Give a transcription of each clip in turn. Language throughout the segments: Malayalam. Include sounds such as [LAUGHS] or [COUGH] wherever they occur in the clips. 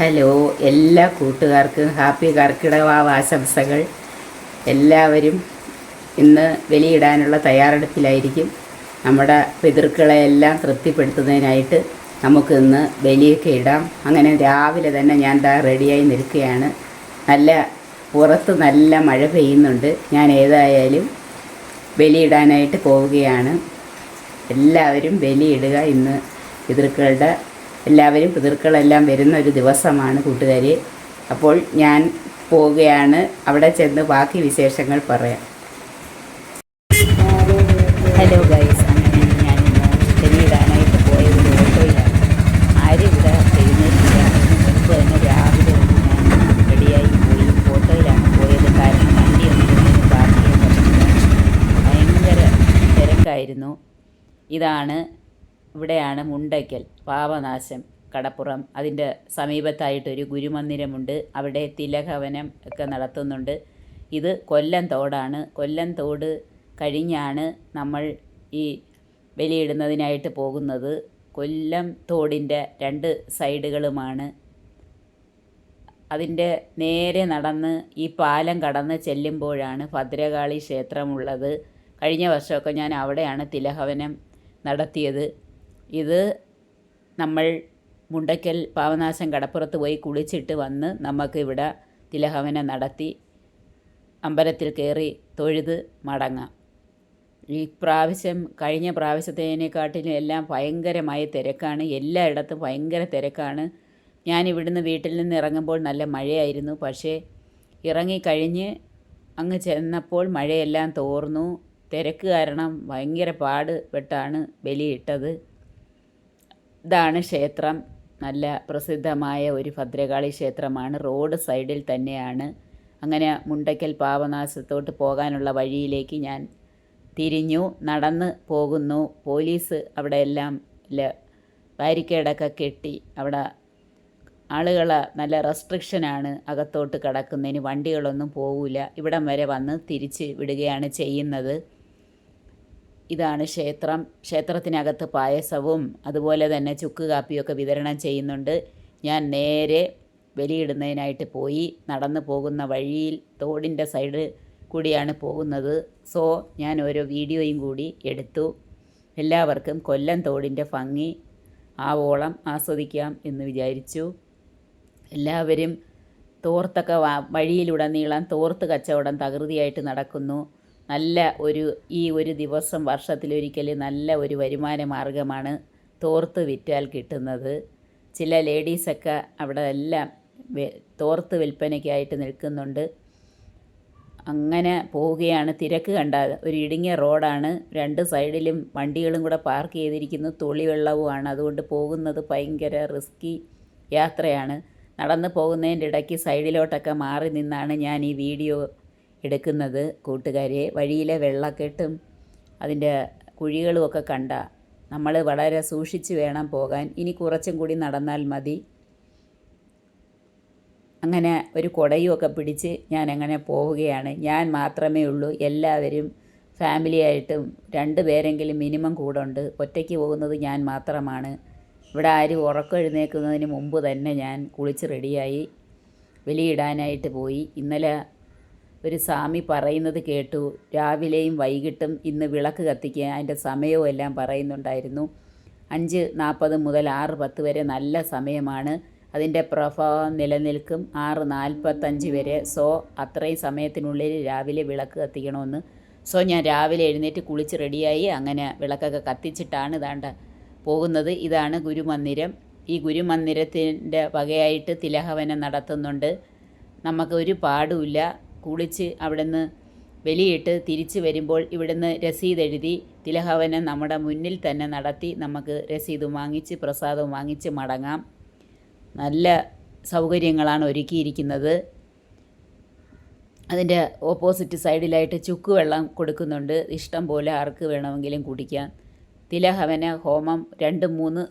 ഹലോ എല്ലാ കൂട്ടുകാർക്കും ഹാപ്പി കർക്കിടവാവ് ആശംസകൾ. എല്ലാവരും ഇന്ന് വെളിയിടാനുള്ള തയ്യാറെടുപ്പിലായിരിക്കും. നമ്മുടെ പിതൃക്കളെ എല്ലാം തൃപ്തിപ്പെടുത്തുന്നതിനായിട്ട് നമുക്ക് ഇന്ന് ബലിയൊക്കെ ഇടാം. അങ്ങനെ രാവിലെ തന്നെ ഞാൻ ദാ റെഡിയായി നിൽക്കുകയാണ്. നല്ല പുറത്ത് നല്ല മഴ പെയ്യുന്നുണ്ട്. ഞാൻ ഏതായാലും ബലിയിടാനായിട്ട് പോവുകയാണ്. എല്ലാവരും ബലിയിടുക ഇന്ന് പിതൃക്കളുടെ എല്ലാവരും പിതൃക്കളെല്ലാം വരുന്ന ഒരു ദിവസമാണ് കൂട്ടുകാരി. അപ്പോൾ ഞാൻ പോവുകയാണ്. അവിടെ ചെന്ന് ബാക്കി വിശേഷങ്ങൾ പറയാം. ഹലോ ഗൈസ് അങ്ങനെ ഞാൻ ഇന്ന് ബലിയിടാനായിട്ട് പോയത് ഓട്ടോയിലാണ്. ആരും ഇവിടെ എഴുന്നേറ്റില്ല. മുൻപ് തന്നെ രാവിലെ ഞാൻ റെഡിയായി പോയി. ഓട്ടോയിലാണ് പോയത്. കാരണം വണ്ടിയൊന്നും ഒന്നിനും പാർക്ക് ചെയ്യാൻ പറ്റില്ല ഭയങ്കര തിരക്കായിരുന്നു. ഇതാണ് ഇവിടെയാണ് മുണ്ടയ്ക്കൽ പാവനാശം കടപ്പുറം. അതിന്റെ സമീപത്തായിട്ടൊരു ഗുരുമന്ദിരമുണ്ട്. അവിടെ തിലഹവനം ഒക്കെ നടത്തുന്നുണ്ട്. ഇത് കൊല്ലം തോടാണ്. കൊല്ലം തോട് കഴിഞ്ഞാണ് നമ്മൾ ഈ ബലിയിടുന്നതിനായിട്ട് പോകുന്നത്. കൊല്ലം തോടിന്റെ രണ്ട് സൈഡുകളുമാണ്. അതിന്റെ നേരെ നടന്ന് ഈ പാലം കടന്ന് ചെല്ലുമ്പോഴാണ് ഭദ്രകാളി ക്ഷേത്രമുള്ളത്. കഴിഞ്ഞ വർഷമൊക്കെ ഞാൻ അവിടെയാണ് തിലഹവനം നടത്തിയത്. ഇത് നമ്മൾ മുണ്ടയ്ക്കൽ പാവനാശം കടപ്പുറത്ത് പോയി കുളിച്ചിട്ട് വന്ന് നമുക്ക് ഇവിടെ തിലഹവനം നടത്തി അമ്പലത്തിൽ കയറി തൊഴുത് മടങ്ങാം. ഈ പ്രാവശ്യം കഴിഞ്ഞ പ്രാവശ്യത്തേനെക്കാട്ടിലും എല്ലാം ഭയങ്കരമായ തിരക്കാണ്. എല്ലായിടത്തും ഭയങ്കര തിരക്കാണ്. ഞാൻ ഇവിടുന്ന് വീട്ടിൽ നിന്ന് ഇറങ്ങുമ്പോൾ നല്ല മഴയായിരുന്നു. പക്ഷേ ഇറങ്ങിക്കഴിഞ്ഞ് അങ്ങ് ചെന്നപ്പോൾ മഴയെല്ലാം തോർന്നു. തിരക്ക് കാരണം ഭയങ്കര പാട് പെട്ടാണ് ബലിയിട്ടത്. ഇതാണ് ക്ഷേത്രം. നല്ല പ്രസിദ്ധമായ ഒരു ഭദ്രകാളി ക്ഷേത്രമാണ്. റോഡ് സൈഡിൽ തന്നെയാണ്. അങ്ങനെ മുണ്ടയ്ക്കൽ പാവനാശത്തോട്ട് പോകാനുള്ള വഴിയിലേക്ക് ഞാൻ തിരിഞ്ഞു നടന്ന് പോകുന്നു. പോലീസ് അവിടെ എല്ലാം ബാരിക്കേഡൊക്കെ കെട്ടി അവിടെ ആളുകൾ നല്ല റെസ്ട്രിക്ഷനാണ് അകത്തോട്ട് കിടക്കുന്നതിന്. വണ്ടികളൊന്നും പോകില്ല ഇവിടം വരെ വന്ന് തിരിച്ച് വിടുകയാണ് ചെയ്യുന്നത്. ഇതാണ് ക്ഷേത്രം. ക്ഷേത്രത്തിനകത്ത് പായസവും അതുപോലെ തന്നെ ചുക്ക് കാപ്പിയൊക്കെ വിതരണം ചെയ്യുന്നുണ്ട്. ഞാൻ നേരെ ബലിയിടുന്നതിനായിട്ട് പോയി. നടന്നു പോകുന്ന വഴിയിൽ തോടിന്റെ സൈഡ് കൂടിയാണ് പോകുന്നത്. സോ ഞാൻ ഓരോ വീഡിയോയും കൂടി എടുത്തു. എല്ലാവർക്കും കൊല്ലം തോടിന്റെ ഭംഗി ആവോളം ആസ്വദിക്കാം എന്ന് വിചാരിച്ചു. എല്ലാവരും തോർത്തൊക്കെ വഴിയിലുടനീളം തോർത്ത് കച്ചവടം തകൃതിയായിട്ട് നടക്കുന്നു. നല്ല ഒരു ഈ ഒരു ദിവസം വർഷത്തിലൊരിക്കൽ നല്ല ഒരു വരുമാന മാർഗമാണ് തോർത്ത് വിറ്റാൽ കിട്ടുന്നത്. ചില ലേഡീസൊക്കെ അവിടെ എല്ലാം തോർത്ത് വിൽപ്പനയ്ക്കായിട്ട് നിൽക്കുന്നുണ്ട്. അങ്ങനെ പോവുകയാണ്. തിരക്ക് കണ്ട ഒരു ഇടുങ്ങിയ റോഡാണ്. രണ്ട് സൈഡിലും വണ്ടികളും കൂടെ പാർക്ക് ചെയ്തിരിക്കുന്നു. തുളി വെള്ളവുമാണ് അതുകൊണ്ട് പോകുന്നത് ഭയങ്കര റിസ്കി യാത്രയാണ്. നടന്നു പോകുന്നതിന്റെ ഇടയ്ക്ക് സൈഡിലോട്ടൊക്കെ മാറി നിന്നാണ് ഞാൻ ഈ വീഡിയോ എടുക്കുന്നത് കൂട്ടുകാരെ വഴിയിലെ വെള്ളക്കെട്ടും അതിന്റെ കുഴികളുമൊക്കെ കണ്ട നമ്മൾ വളരെ സൂക്ഷിച്ച് വേണം പോകാൻ. ഇനി കുറച്ചും കൂടി നടന്നാൽ മതി. അങ്ങനെ ഒരു കുടയുമൊക്കെ പിടിച്ച് ഞാൻ അങ്ങനെ പോവുകയാണ്. ഞാൻ മാത്രമേ ഉള്ളൂ. എല്ലാവരും ഫാമിലിയായിട്ടും രണ്ട് പേരെങ്കിലും മിനിമം കൂടെ ഉണ്ട്. ഒറ്റയ്ക്ക് പോകുന്നത് ഞാൻ മാത്രമാണ്. ഇവിടെ ആരും ഉറക്കം എഴുന്നേൽക്കുന്നതിന് മുമ്പ് തന്നെ ഞാൻ കുളിച്ച് റെഡിയായി വെളിയിടാനായിട്ട് പോയി. ഇന്നലെ ഒരു സ്വാമി പറയുന്നത് കേട്ടു. രാവിലെയും വൈകിട്ടും ഇന്ന് വിളക്ക് കത്തിക്കുക അതിന്റെ സമയവും എല്ലാം പറയുന്നുണ്ടായിരുന്നു. അഞ്ച് നാൽപ്പത് മുതൽ ആറ് പത്ത് വരെ നല്ല സമയമാണ്. അതിന്റെ പ്രഭാവം നിലനിൽക്കും. ആറ് നാൽപ്പത്തഞ്ച് വരെ. സോ അത്രയും സമയത്തിനുള്ളിൽ രാവിലെ വിളക്ക് കത്തിക്കണമെന്ന്. സോ ഞാൻ രാവിലെ എഴുന്നേറ്റ് കുളിച്ച് റെഡിയായി അങ്ങനെ വിളക്കൊക്കെ കത്തിച്ചിട്ടാണ് ഇതാണ്ട പോകുന്നത്. ഇതാണ് ഗുരുമന്ദിരം. ഈ ഗുരുമന്ദിരത്തിന്റെ വകയായിട്ട് തിലഹവനം നടത്തുന്നുണ്ട്. നമുക്ക് ഒരു പാടുമില്ല കുളിച്ച് അവിടുന്ന് വെളിയിട്ട് തിരിച്ചു വരുമ്പോൾ ഇവിടുന്ന് രസീത് എഴുതി തിലഹവനം നമ്മുടെ മുന്നിൽ തന്നെ നടത്തി നമുക്ക് രസീത് വാങ്ങിച്ച് പ്രസാദവും വാങ്ങിച്ച് മടങ്ങാം. നല്ല സൗകര്യങ്ങളാണ് ഒരുക്കിയിരിക്കുന്നത്. അതിന്റെ ഓപ്പോസിറ്റ് സൈഡിലായിട്ട് ചുക്ക് വെള്ളം കൊടുക്കുന്നുണ്ട്. ഇഷ്ടം പോലെ ആർക്ക് വേണമെങ്കിലും കുടിക്കാം. തിലഹവന ഹോമം രണ്ട് മൂന്ന്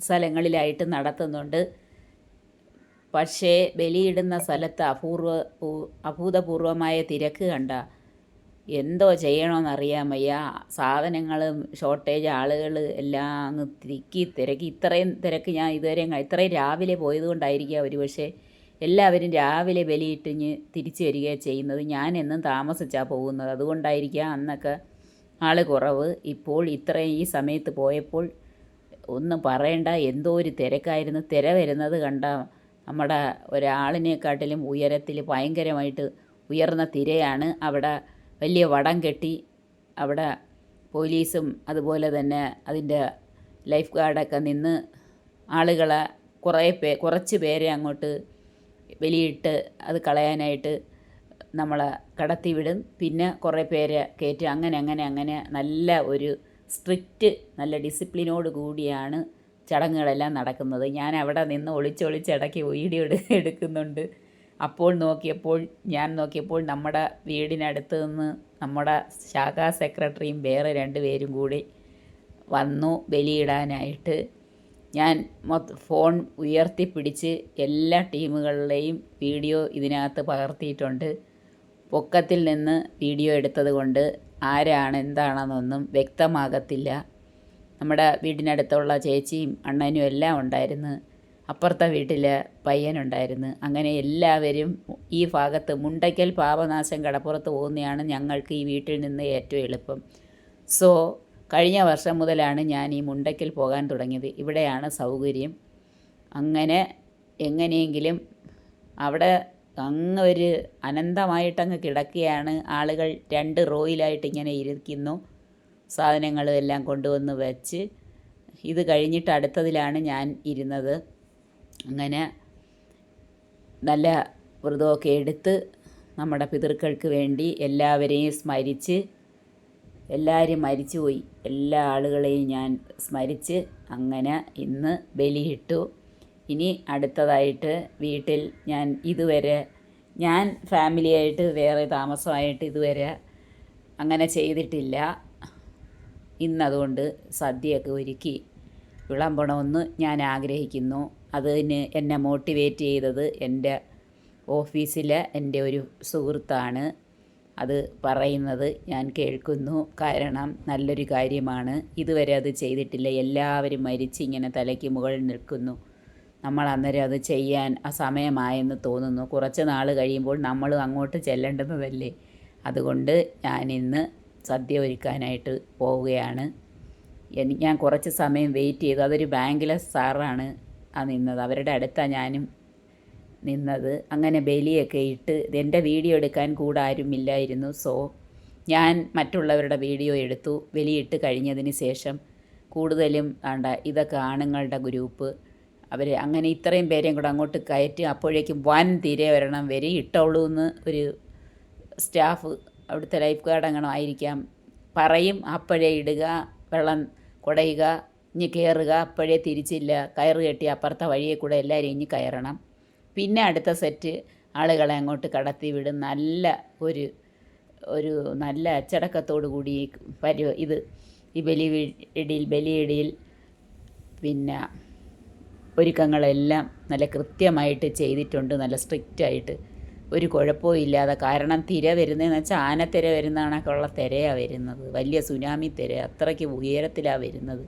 സ്ഥലങ്ങളിലായിട്ട് നടത്തുന്നുണ്ട്. പക്ഷേ ബലിയിടുന്ന സ്ഥലത്ത് അപൂർവ അഭൂതപൂർവമായ തിരക്ക് കണ്ട എന്തോ ചെയ്യണമെന്നറിയാൻ വയ്യ സാധനങ്ങളും ഷോർട്ടേജ് ആളുകൾ എല്ലാം അങ്ങ് തിക്കി തിരക്കി. ഇത്രയും തിരക്ക് ഞാൻ ഇതുവരെ ഇത്രയും രാവിലെ പോയതുകൊണ്ടായിരിക്കുക ഒരു പക്ഷേ എല്ലാവരും രാവിലെ ബലിയിട്ടിഞ്ഞ് തിരിച്ചു വരികയാണ് ചെയ്യുന്നത്. ഞാൻ എന്നും താമസിച്ചാണ് പോകുന്നത്. അതുകൊണ്ടായിരിക്കാം അന്നൊക്കെ ആൾ കുറവ്. ഇപ്പോൾ ഇത്രയും ഈ സമയത്ത് പോയപ്പോൾ ഒന്നും പറയണ്ട. എന്തോ ഒരു തിരക്കായിരുന്നു. തിര വരുന്നത് കണ്ട നമ്മുടെ ഒരാളിനെക്കാട്ടിലും ഉയരത്തിൽ ഭയങ്കരമായിട്ട് ഉയർന്ന തിരയാണ്. അവിടെ വലിയ വടം കെട്ടി അവിടെ പോലീസും അതുപോലെ തന്നെ അതിന്റെ ലൈഫ് ഗാർഡൊക്കെ നിന്ന് ആളുകളെ കുറേ പേ കുറച്ച് പേരെ അങ്ങോട്ട് വെളിയിട്ട് അത് കളയാനായിട്ട് നമ്മളെ കടത്തിവിടും പിന്നെ കുറേ പേരെ കയറ്റി അങ്ങനെ അങ്ങനെ അങ്ങനെ നല്ല ഒരു സ്ട്രിക്റ്റ് നല്ല ഡിസിപ്ലിനോട് കൂടിയാണ് ചടങ്ങുകളെല്ലാം നടക്കുന്നത്. ഞാൻ അവിടെ നിന്ന് ഒളിച്ചൊളിച്ച് ഇടയ്ക്ക് വീഡിയോ എടുക്കുന്നുണ്ട്. അപ്പോൾ നോക്കിയപ്പോൾ ഞാൻ നോക്കിയപ്പോൾ നമ്മുടെ വീടിനടുത്ത് നിന്ന് നമ്മുടെ ശാഖാ സെക്രട്ടറിയും വേറെ രണ്ട് പേരും കൂടി വന്നു ബലിയിടാനായിട്ട്. ഞാൻ ഫോൺ ഉയർത്തിപ്പിടിച്ച് എല്ലാ ടീമുകളുടെയും വീഡിയോ ഇതിനകത്ത് പകർത്തിയിട്ടുണ്ട്. പൊക്കത്തിൽ നിന്ന് വീഡിയോ എടുത്തത് കൊണ്ട് ആരാണ് എന്താണെന്നൊന്നും വ്യക്തമാകത്തില്ല. നമ്മുടെ വീടിനടുത്തുള്ള ചേച്ചിയും അണ്ണനും എല്ലാം ഉണ്ടായിരുന്നു. അപ്പുറത്തെ വീട്ടിൽ പയ്യനുണ്ടായിരുന്നു. അങ്ങനെ എല്ലാവരും ഈ ഭാഗത്ത് മുണ്ടയ്ക്കൽ പാപനാശം കടപ്പുറത്ത് പോകുന്നതാണ് ഞങ്ങൾക്ക് ഈ വീട്ടിൽ നിന്ന് ഏറ്റവും എളുപ്പം. സോ കഴിഞ്ഞ വർഷം മുതലാണ് ഞാൻ ഈ മുണ്ടയ്ക്കൽ പോകാൻ തുടങ്ങിയത്. ഇവിടെയാണ് സൗകര്യം. അങ്ങനെ എങ്ങനെയെങ്കിലും അവിടെ അങ്ങ് ഒരു അനന്തമായിട്ടങ്ങ് കിടക്കുകയാണ്. ആളുകൾ രണ്ട് റോയിലായിട്ട് ഇങ്ങനെ ഇരിക്കുന്നു. സാധനങ്ങളും എല്ലാം കൊണ്ടുവന്ന് വെച്ച് ഇത് കഴിഞ്ഞിട്ട് അടുത്തതിലാണ് ഞാൻ ഇരുന്നത്. അങ്ങനെ നല്ല വ്രതമൊക്കെ എടുത്ത് നമ്മുടെ പിതൃക്കൾക്ക് വേണ്ടി എല്ലാവരെയും സ്മരിച്ച് എല്ലാവരും മരിച്ചുപോയി എല്ലാ ആളുകളെയും ഞാൻ സ്മരിച്ച് അങ്ങനെ ഇന്ന് ബലിയിട്ടു. ഇനി അടുത്തതായിട്ട് വീട്ടിൽ ഞാൻ ഇതുവരെ ഞാൻ ഫാമിലിയായിട്ട് വേറെ താമസമായിട്ട് ഇതുവരെ അങ്ങനെ ചെയ്തിട്ടില്ല. ഇന്നതുകൊണ്ട് സദ്യയൊക്കെ ഒരുക്കി വിളമ്പണമെന്ന് ഞാൻ ആഗ്രഹിക്കുന്നു. അതിന് എന്നെ മോട്ടിവേറ്റ് ചെയ്തത് എന്റെ ഓഫീസിലെ എന്റെ ഒരു സുഹൃത്താണ്. അത് പറയുന്നത് ഞാൻ കേൾക്കുന്നു. കാരണം നല്ലൊരു കാര്യമാണ്. ഇതുവരെ അത് ചെയ്തിട്ടില്ല. എല്ലാവരും മരിച്ച് ഇങ്ങനെ തലയ്ക്ക് മുകളിൽ നിൽക്കുന്നു. നമ്മൾ അന്നേരം അത് ചെയ്യാൻ ആ സമയമായെന്ന് തോന്നുന്നു. കുറച്ച് നാൾ കഴിയുമ്പോൾ നമ്മൾ അങ്ങോട്ട് ചെല്ലേണ്ടുന്നതല്ലേ അതുകൊണ്ട് ഞാനിന്ന് സദ്യ ഒരുക്കാനായിട്ട് പോവുകയാണ് ഞാൻ കുറച്ച് സമയം വെയിറ്റ് ചെയ്തു. അതൊരു ബാങ്കിലെ സാറാണ് ആ നിന്നത്. അവരുടെ അടുത്താണ് ഞാനും നിന്നത്. അങ്ങനെ ബലിയൊക്കെ ഇട്ട് എന്റെ വീഡിയോ എടുക്കാൻ കൂടെ ആരുമില്ലായിരുന്നു സോ ഞാൻ മറ്റുള്ളവരുടെ വീഡിയോ എടുത്തു. ബലിയിട്ട് കഴിഞ്ഞതിന് ശേഷം കൂടുതലും വേണ്ട ഇതൊക്കെ ആണുങ്ങളുടെ ഗ്രൂപ്പ്. അവർ അങ്ങനെ ഇത്രയും പേരെയും കൂടെ അങ്ങോട്ട് കയറ്റി അപ്പോഴേക്കും വൻ തിരെ വരണം വരെ ഇട്ടോളൂ എന്ന് ഒരു സ്റ്റാഫ് അവിടുത്തെ ലൈഫ് ഗാർഡ് അങ്ങനെ ആയിരിക്കാം. പറയും അപ്പോഴേ ഇടുക വെള്ളം കുടയുക ഇനി കയറുക അപ്പോഴേ തിരിച്ചില്ല കയറ് കെട്ടി അപ്പുറത്തെ വഴിയെ കൂടെ എല്ലാവരും ഇനി കയറണം. പിന്നെ അടുത്ത സെറ്റ് ആളുകളെ അങ്ങോട്ട് കടത്തി വിടും. നല്ല ഒരു ഒരു നല്ല അച്ചടക്കത്തോടു കൂടി പരു ഇത് ഈ ബലി ഇടിയിൽ ബലിയിടിയിൽ പിന്നെ ഒരുക്കങ്ങളെല്ലാം നല്ല കൃത്യമായിട്ട് ചെയ്തിട്ടുണ്ട്. നല്ല സ്ട്രിക്റ്റായിട്ട് ഒരു കുഴപ്പവും ഇല്ലാതെ കാരണം തിര വരുന്നതെന്ന് വെച്ചാൽ ആനത്തിര വരുന്ന കണക്കുള്ള തിരയാണ് വരുന്നത്. വലിയ സുനാമി തിര അത്രയ്ക്ക് ഉയരത്തിലാണ് വരുന്നത്.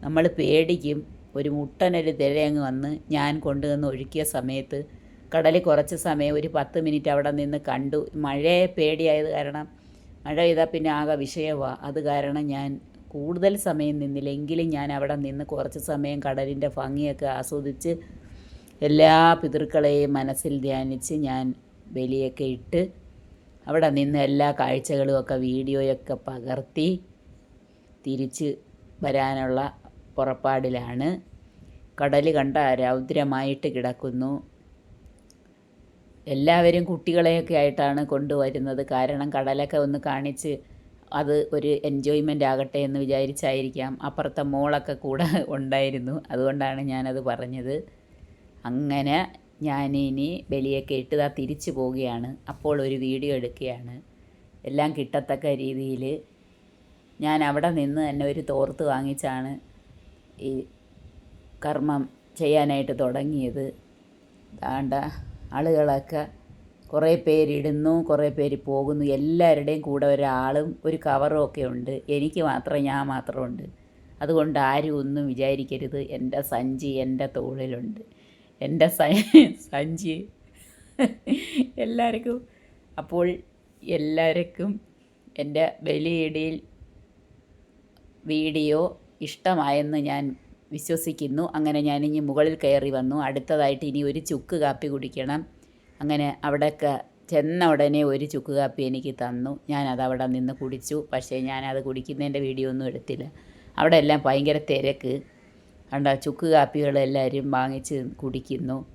നമ്മൾ പേടിക്കും. ഒരു മുട്ടനൊരു തിര അങ്ങ് വന്ന് ഞാൻ കൊണ്ടുവന്ന് ഒഴുക്കിയ സമയത്ത് കടലിൽ കുറച്ച് സമയം ഒരു പത്ത് മിനിറ്റ് അവിടെ നിന്ന് കണ്ടു. മഴയെ പേടിയായത് കാരണം മഴ പെയ്താൽ പിന്നെ ആകെ വിഷയമാണ് അത് കാരണം ഞാൻ കൂടുതൽ സമയം നിന്നില്ല. എങ്കിലും ഞാൻ അവിടെ നിന്ന് കുറച്ച് സമയം കടലിന്റെ ഭംഗിയൊക്കെ ആസ്വദിച്ച് എല്ലാ പിതൃക്കളെയും മനസ്സിൽ ധ്യാനിച്ച് ഞാൻ ബലിയൊക്കെ ഇട്ട് അവിടെ നിന്ന് എല്ലാ കാഴ്ചകളും ഒക്കെ വീഡിയോയൊക്കെ പകർത്തി തിരിച്ച് വരാനുള്ള പുറപ്പാടിലാണ്. കടൽ കണ്ട രൗദ്രമായിട്ട് കിടക്കുന്നു. എല്ലാവരും കുട്ടികളെയൊക്കെ ആയിട്ടാണ് കൊണ്ടുവരുന്നത്. കാരണം കടലൊക്കെ ഒന്ന് കാണിച്ച് അത് ഒരു എൻജോയ്മെന്റ് ആകട്ടെ എന്ന് വിചാരിച്ചായിരിക്കാം. അപ്പുറത്തെ മോളൊക്കെ കൂടെ [LAUGHS] ഉണ്ടായിരുന്നു. അതുകൊണ്ടാണ് ഞാനത് പറഞ്ഞത്. അങ്ങനെ ഞാനിനി ബലിയൊക്കെ ഇട്ട് താ തിരിച്ചു പോവുകയാണ്. അപ്പോൾ ഒരു വീഡിയോ എടുക്കുകയാണ്. എല്ലാം കിട്ടത്തക്ക രീതിയിൽ ഞാൻ അവിടെ നിന്ന് തന്നെ ഒരു തോർത്ത് വാങ്ങിച്ചാണ് ഈ കർമ്മം ചെയ്യാനായിട്ട് തുടങ്ങിയത്. ദാണ്ട ആളുകളൊക്കെ കുറേ പേരിടുന്നു കുറേ പേര് പോകുന്നു. എല്ലാവരുടെയും കൂടെ ഒരാളും ഒരു കവറും ഒക്കെ ഉണ്ട്. എനിക്ക് മാത്രം ഞാൻ മാത്രമുണ്ട് അതുകൊണ്ട് ആരും ഒന്നും വിചാരിക്കരുത്. എന്റെ സഞ്ചി എന്റെ തോളിലുണ്ട്. എന്റെ സ- സഞ്ചി. എല്ലാവർക്കും അപ്പോൾ എല്ലാവർക്കും എന്റെ ബലിയിടയിൽ വീഡിയോ ഇഷ്ടമായെന്ന് ഞാൻ വിശ്വസിക്കുന്നു. അങ്ങനെ ഞാൻ ഇനി മുകളിൽ കയറി വന്നു. അടുത്തതായിട്ട് ഇനി ഒരു ചുക്ക് കാപ്പി കുടിക്കണം. അങ്ങനെ അവിടെയൊക്കെ ചെന്ന ഉടനെ ഒരു ചുക്ക് കാപ്പി എനിക്ക് തന്നു. ഞാനത് അവിടെ നിന്ന് കുടിച്ചു. പക്ഷേ ഞാനത് കുടിക്കുന്നതിന്റെ വീഡിയോ ഒന്നും എടുത്തില്ല. അവിടെ എല്ലാം ഭയങ്കര തിരക്ക്. കണ്ട ചുക്ക് കാപ്പികൾ എല്ലാവരും വാങ്ങിച്ച് കുടിക്കുന്നു.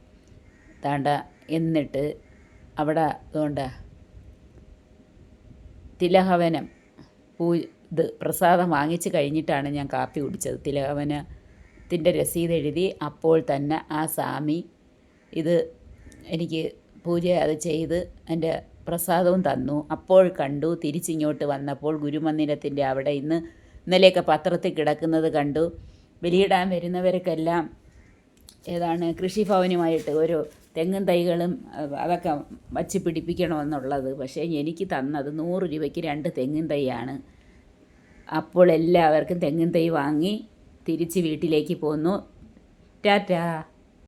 താണ്ട എന്നിട്ട് അവിടെ അതുകൊണ്ട് തിലഹവനം പൂ ഇത് പ്രസാദം വാങ്ങിച്ച് കഴിഞ്ഞിട്ടാണ് ഞാൻ കാപ്പി കുടിച്ചത്. തിലഹവനത്തിന്റെ രസീത് എഴുതി അപ്പോൾ തന്നെ ആ സ്വാമി ഇത് എനിക്ക് പൂജ അത് ചെയ്ത് എന്റെ പ്രസാദവും തന്നു. അപ്പോൾ കണ്ടു തിരിച്ചിങ്ങോട്ട് വന്നപ്പോൾ ഗുരുമന്ദിരത്തിന്റെ അവിടെ ഇന്ന് ഇന്നലെയൊക്കെ പത്രത്തിൽ കിടക്കുന്നത് കണ്ടു. ബലിയിടാൻ വരുന്നവർക്കെല്ലാം ഏതാണ് കൃഷിഭവനുമായിട്ട് ഒരു തെങ്ങും തൈകളും അതൊക്കെ വച്ച് പിടിപ്പിക്കണമെന്നുള്ളത്. പക്ഷേ എനിക്ക് തന്നത് നൂറ് രൂപയ്ക്ക് രണ്ട് തെങ്ങും തൈയാണ്. അപ്പോൾ എല്ലാവർക്കും തെങ്ങും തൈ വാങ്ങി തിരിച്ച് വീട്ടിലേക്ക് പോന്നു. ടാറ്റാ!